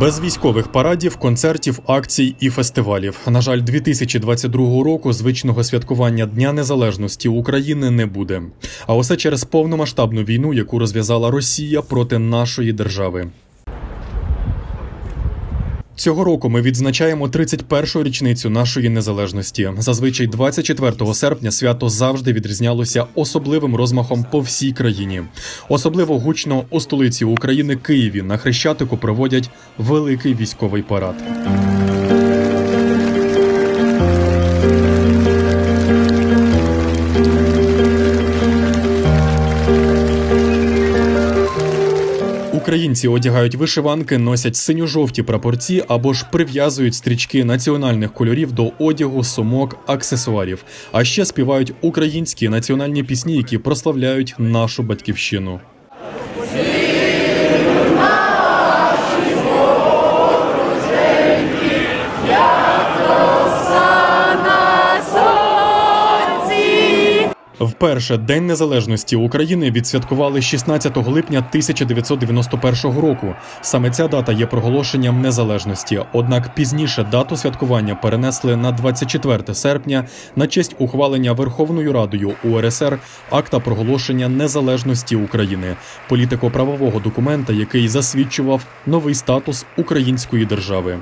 Без військових парадів, концертів, акцій і фестивалів. На жаль, 2022 року звичного святкування Дня Незалежності України не буде. А усе через повномасштабну війну, яку розв'язала Росія проти нашої держави. Цього року ми відзначаємо 31-ю річницю нашої незалежності. Зазвичай 24 серпня свято завжди відрізнялося особливим розмахом по всій країні. Особливо гучно у столиці України Києві на Хрещатику проводять великий військовий парад. Українці одягають вишиванки, носять синьо-жовті прапорці або ж прив'язують стрічки національних кольорів до одягу, сумок, аксесуарів. А ще співають українські національні пісні, які прославляють нашу батьківщину. Вперше День Незалежності України відсвяткували 16 липня 1991 року. Саме ця дата є проголошенням незалежності. Однак пізніше дату святкування перенесли на 24 серпня на честь ухвалення Верховною Радою УРСР акта проголошення незалежності України, політико-правового документа, який засвідчував новий статус української держави.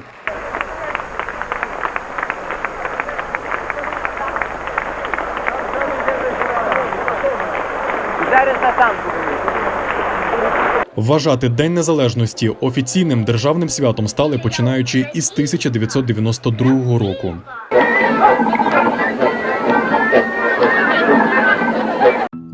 Вважати День Незалежності офіційним державним святом стали починаючи із 1992 року.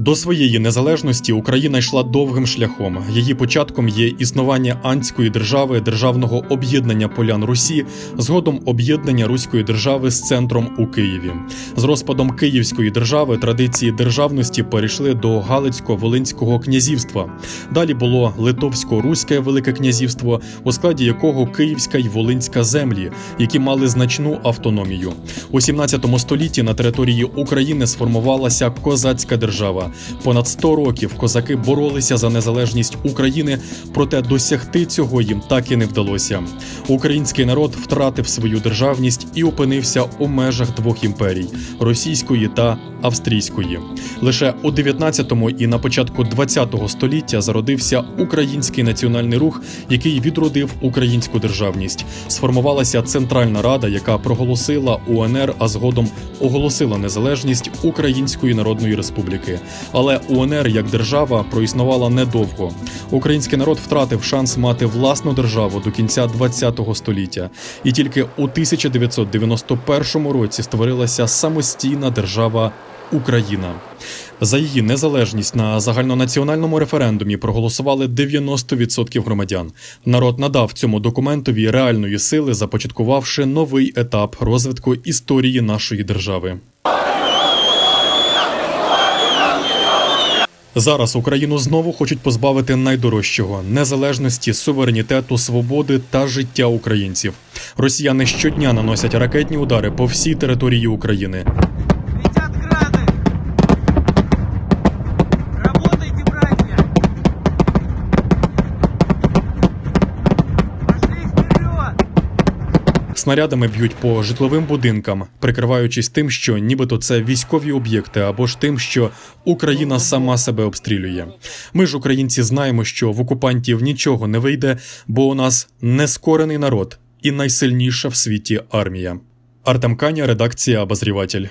До своєї незалежності Україна йшла довгим шляхом. Її початком є існування Антської держави, державного об'єднання полян Русі, згодом об'єднання Руської держави з центром у Києві. З розпадом Київської держави традиції державності перейшли до Галицько-Волинського князівства. Далі було Литовсько-Руське Велике князівство, у складі якого Київська й Волинська землі, які мали значну автономію. У 17 столітті на території України сформувалася козацька держава. Понад 100 років козаки боролися за незалежність України, проте досягти цього їм так і не вдалося. Український народ втратив свою державність і опинився у межах двох імперій російської та австрійської. Лише у 19-му і на початку 20-го століття зародився український національний рух, який відродив українську державність. Сформувалася Центральна Рада, яка проголосила УНР, а згодом оголосила незалежність Української Народної Республіки. Але УНР як держава проіснувала недовго. Український народ втратив шанс мати власну державу до кінця 20-го століття, і тільки у 1991 році створилася самостійна держава Україна. За її незалежність на загальнонаціональному референдумі проголосували 90% громадян. Народ надав цьому документові реальної сили, започаткувавши новий етап розвитку історії нашої держави. Зараз Україну знову хочуть позбавити найдорожчого незалежності, суверенітету, свободи та життя українців. Росіяни щодня наносять ракетні удари по всій території України. Снарядами б'ють по житловим будинкам, прикриваючись тим, що нібито це військові об'єкти, або ж тим, що Україна сама себе обстрілює. Ми ж, українці, знаємо, що в окупантів нічого не вийде, бо у нас нескорений народ і найсильніша в світі армія. Артем Каня, редакція Обозріватель.